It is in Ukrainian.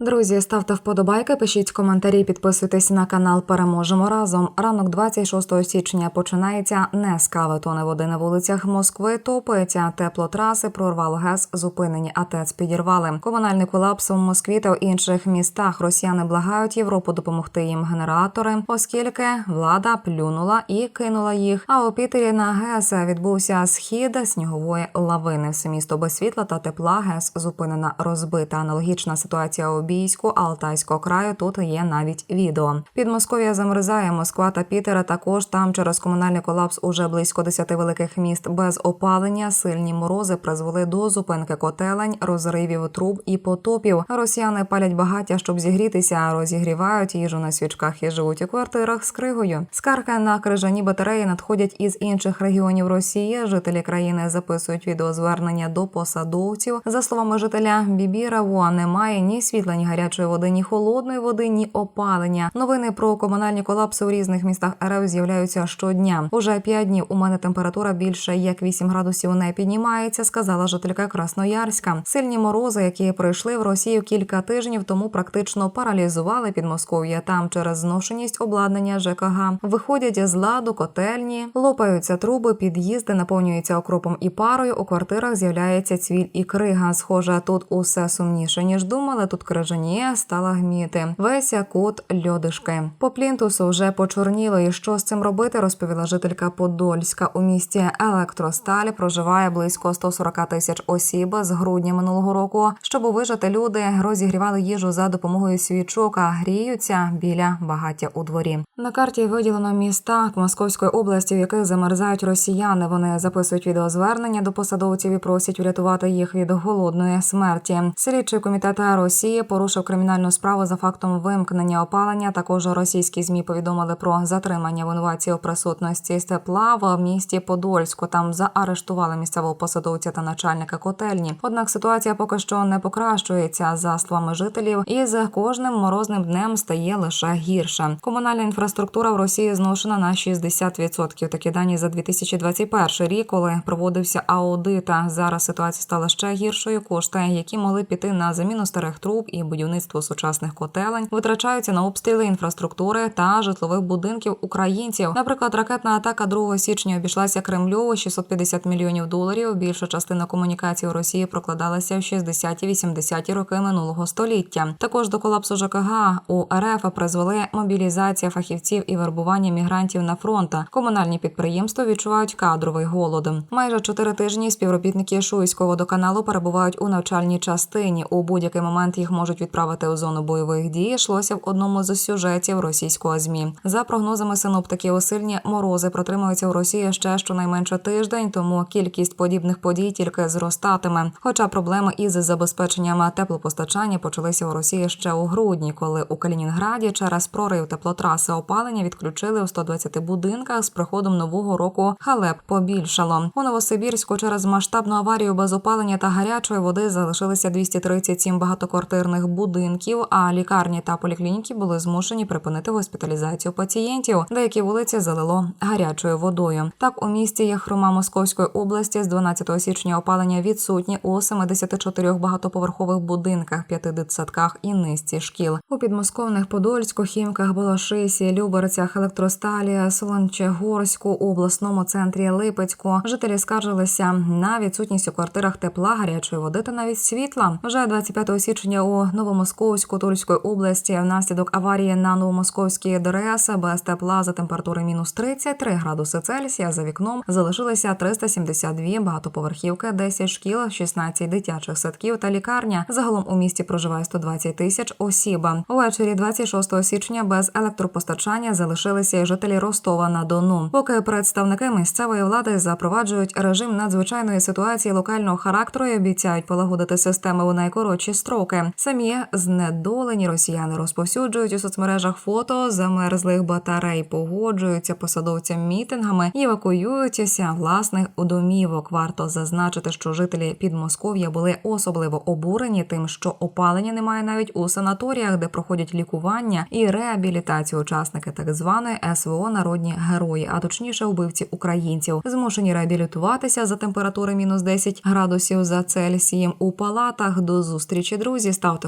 Друзі, ставте вподобайки, пишіть коментарі, підписуйтесь на канал. Переможемо разом. Ранок 26 січня починається не з кави, тони води на вулицях Москви. Топиться теплотраси, прорвало газ, зупинені АТЕЦ підірвали. Комунальний колапс у Москві та в інших містах. Росіяни благають Європу допомогти їм генератори, оскільки влада плюнула і кинула їх. А у Пітері на ГЕС відбувся схід снігової лавини. Все місто без світла та тепла. ГЕС зупинена розбита. Аналогічна ситуація у Бійську, Алтайського краю. Тут є навіть відео. Підмосков'я замерзає. Москва та Пітера також там через комунальний колапс уже близько 10 великих міст без опалення. Сильні морози призвели до зупинки котелень, розривів труб і потопів. Росіяни палять багаття, щоб зігрітися, розігрівають їжу на свічках і живуть у квартирах з кригою. Скарги на крижані батареї надходять із інших регіонів Росії. Жителі країни записують відеозвернення до посадовців. За словами жителя Бібіраво, немає ні світла, ні гарячої води, ні холодної води, ні опалення. Новини про комунальні колапси у різних містах РФ з'являються щодня. Уже п'ять днів у мене температура більше як 8 градусів не піднімається, сказала жителька Красноярська. Сильні морози, які прийшли в Росію кілька тижнів тому, практично паралізували Підмосков'я. Там через зношеність обладнання ЖКГ виходять з ладу котельні, лопаються труби, під'їзди наповнюються окропом і парою. У квартирах з'являється цвіль і крига. Схоже, тут усе сумніше ніж думали. Тут крижаніє стала гміти. Весь кут льодишки. По плінтусу вже почорніло. І що з цим робити? Розповіла жителька Подольська. У місті Електросталь проживає близько 140 тисяч осіб з грудня минулого року. Щоб вижити, люди розігрівали їжу за допомогою свічок, а гріються біля багаття у дворі. На карті виділено міста Московської області, в яких замерзають росіяни. Вони записують відеозвернення до посадовців і просять врятувати їх від голодної смерті. Слідчий комітет Росії порушив кримінальну справу за фактом вимкнення опалення. Також російські змі повідомили про затримання винуватців присутності з тепла в місті Подольську. Там заарештували місцевого посадовця та начальника котельні. Однак ситуація поки що не покращується за словами жителів, і з кожним морозним днем стає лише гірше. Комунальна інфраструктура в Росії зношена на 60%. Такі дані за 2021 рік, коли проводився аудит. Зараз ситуація стала ще гіршою. Кошти, які могли піти на заміну старих труб і будівництво сучасних котелень, витрачаються на обстріли інфраструктури та житлових будинків українців. Наприклад, ракетна атака 2 січня обійшлася Кремлю у 650 мільйонів доларів. Більша частина комунікацій у Росії прокладалася в 60-80-ті роки минулого століття. Також до колапсу ЖКГ у РФ призвели мобілізація фахівців і вербування мігрантів на фронт. Комунальні підприємства відчувають кадровий голод. Майже чотири тижні співробітники Шуйського водоканалу перебувають у навчальній частині. У будь-який момент їх можуть відправити у зону бойових дій. Йшлося в одному з сюжетів російського змі. За прогнозами синоптиків, сильні морози протримаються у Росії ще щонайменше тиждень, тому кількість подібних подій тільки зростатиме. Хоча проблеми із забезпеченням теплопостачання почалися у Росії ще у грудні, коли у Калінінграді через прорив теплотраси опалення відключили у 120 будинках з приходом нового року халеп побільшало. У Новосибірську через масштабну аварію без опалення та гарячої води залишилися 237 багатоквартирних будинків. А лікарні та поліклініки були змушені припинити госпіталізацію пацієнтів. Деякі вулиці залило гарячою водою. Так у місті Яхрома Московської області з 12 січня опалення відсутні у 74 багатоповерхових будинках, п'яти дитсадках і низці шкіл. У підмосковних Подольську, Хімках, Балашисі, Люберцях, Електросталі, Солончегорську, обласному центрі Липецьку. Жителі скаржилися на відсутність у квартирах тепла, гарячої води та навіть світла. Вже 25 січня у Новомосковську Тульської області внаслідок аварії на Новомосковській ДРС без тепла за температури мінус 33 градуси Цельсія за вікном залишилися 372 багатоповерхівки, 10 шкіл, 16 дитячих садків та лікарня. Загалом у місті проживає 120 тисяч осіб. Увечері 26 січня без електропостачання залишилися і жителі Ростова на Дону. Поки представники місцевої влади запроваджують режим надзвичайної ситуації локального характеру і обіцяють полагодити системи у найкоротші строки. Самі знедолені росіяни розповсюджують у соцмережах фото замерзлих батарей, погоджуються посадовцям мітингами і евакуюються власних домівок. Варто зазначити, що жителі Підмосков'я були особливо обурені тим, що опалення немає навіть у санаторіях, де проходять лікування і реабілітацію учасники так званої СВО народні герої, а точніше вбивці українців, змушені реабілітуватися за температури мінус 10 градусів за Цельсієм у палатах. До зустрічі, друзі. Ставте